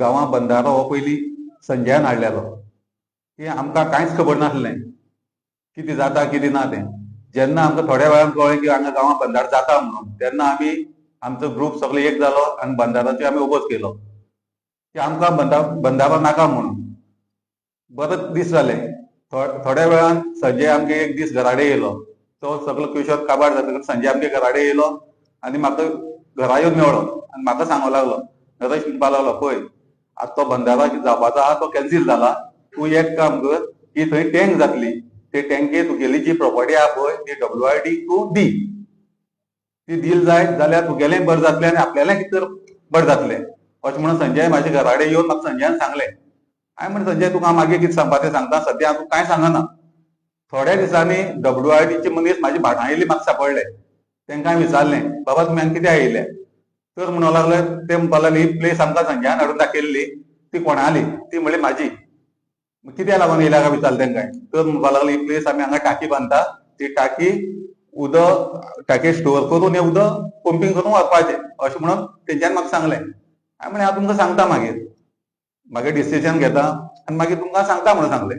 गांवां बंधारो हो पयलीं संजयान हाडलेलो. तें आमकां कांयच खबर नासलें. कितें जाता कितें ना तें. जेन्ना आमकां थोड्या वेळान कळ्ळें की हांगा गांवां बंदार जाता म्हणून तेन्ना आमी आमचो ग्रूप सगळो एक जालो आनी बंधाराचेर आमी उपस केलो. की आमकां बंदा बंधारो नाका म्हणून. बरेच दीस जाले. थोड्या वेळान संजय आमगे एक दीस घराडे येयलो. तो सगळो क्युशोर काबार जातकच संजय आमगे घराडे येयलो आनी म्हाका घरा येवन मेळ्ळो आनी म्हाका सांगूंक लागलो. नरेश म्हणपाक लागलो पळय आतां तो बंधारा जावपाचो आहा तो कॅन्सील जाला तूं एक काम कर की थंय टँक जातली. ते टँके तुगेली जी प्रॉपर्टी आहा पळय ती डब्ल्यू आय डी तूं दी. ती दिल जायत जाल्यार तुगेलें बरें जातलें आनी आपल्यालें कितें तर बरें जातलें. अशें म्हणून संजय म्हाजे कडेन येवन म्हाका संजयान सांगलें. हांवें म्हणलें संजय तुका मागीर कितें सांगपा तें सांगता. सद्या हांव तुका कांय सांगना. थोड्या दिसांनी डब्ल्यू आय डीचे मनीस म्हाजी भाटां येयली म्हाका सांपडले तांकां हांवें विचारलें बाबा तुमी हांगा कित्याक येयले तर म्हणू लागले ते म्हणपा ही प्लेस आमकां संजयान हाडून दाखयल्ली ती कोणाली ती म्हणली म्हाजी कित्याक लागून येयल्या काय विचारलें तेंकां तर म्हणपाक लागले ही प्लेस आमी हांगा टाकी बांदता ती टाकी उदक टाकी स्टोर करून हें उदक पंपींग करून व्हरपाचें अशें म्हणून तेंच्यान म्हाका सांगलें हांवें म्हणलें हांव तुमकां सांगता मागीर मागीर डिसिजन घेता. आनी मागीर तुमकां सांगता म्हणून सांगलें